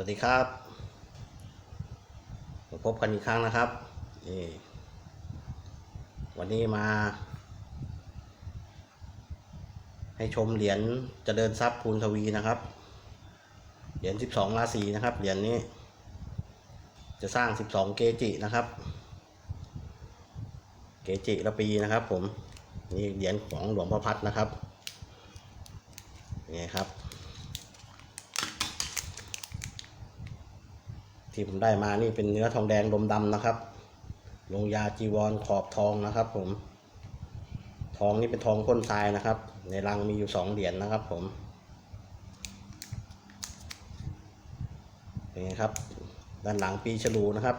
วัสดีครับมาพบกันอีกครั้งนะครับนี่วันนี้มา ให้ชมเหรียญเจริญทรัพย์ภูนทวีนะครับ เหรียญ12ราศีนะครับ เหรียญนี้ จะสร้าง12เกจินะครับ เกจิละปีนะครับ ผม นี่เหรียญของหลวงพ่อพัดนะครับนี่ครับ ที่ผมได้มานี่เป็นเนื้อทองแดงลมดำนะครับ ลงยาจีวรขอบทองนะครับ ผม ทองนี่เป็นทองพ่นทรายนะครับ ในรังมีอยู่สองเหรียญนะครับ ผมเป็นไงครับ ด้านหลังปีฉลูนะครับ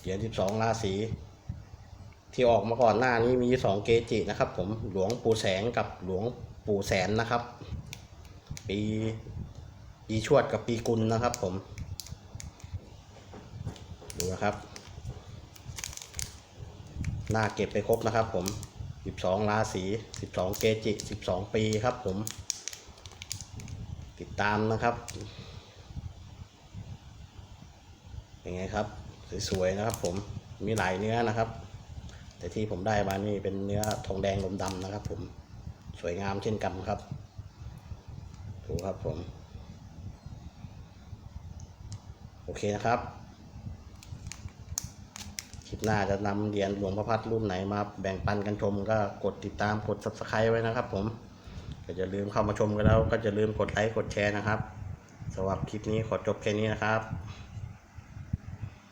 เหรียญสิบสองราศีที่ออกมาก่อนหน้านี้มีสองเกจินะครับ ผมหลวงปู่แสงกับหลวงปู่แสนนะครับ ปีปีชวดกับปีกุลนะครับผม ดูนะครับ หน้าเก็บไปครบนะครับผม 12 ราศี12 เกจิ 12 ปีครับผม ติดตามนะครับ เป็นไงครับ สวยๆนะครับผม มีหลายเนื้อนะครับ แต่ที่ผมได้มานี่เป็นเนื้อทองแดงลมดำนะครับผม สวยงามเช่นกันครับ ดูครับผม โอเคนะครับ คลิปหน้าจะนำเหรียญหลวงพ่อพัดรุ่นไหนมาแบ่งปันกันชมก็กดติดตามกด subscribe ไว้นะครับ ผมก็จะลืมเข้ามาชมกันแล้ว ก็จะลืมกดไลค์กดแชร์นะครับสำหรับคลิปนี้ขอจบแค่นี้นะครับ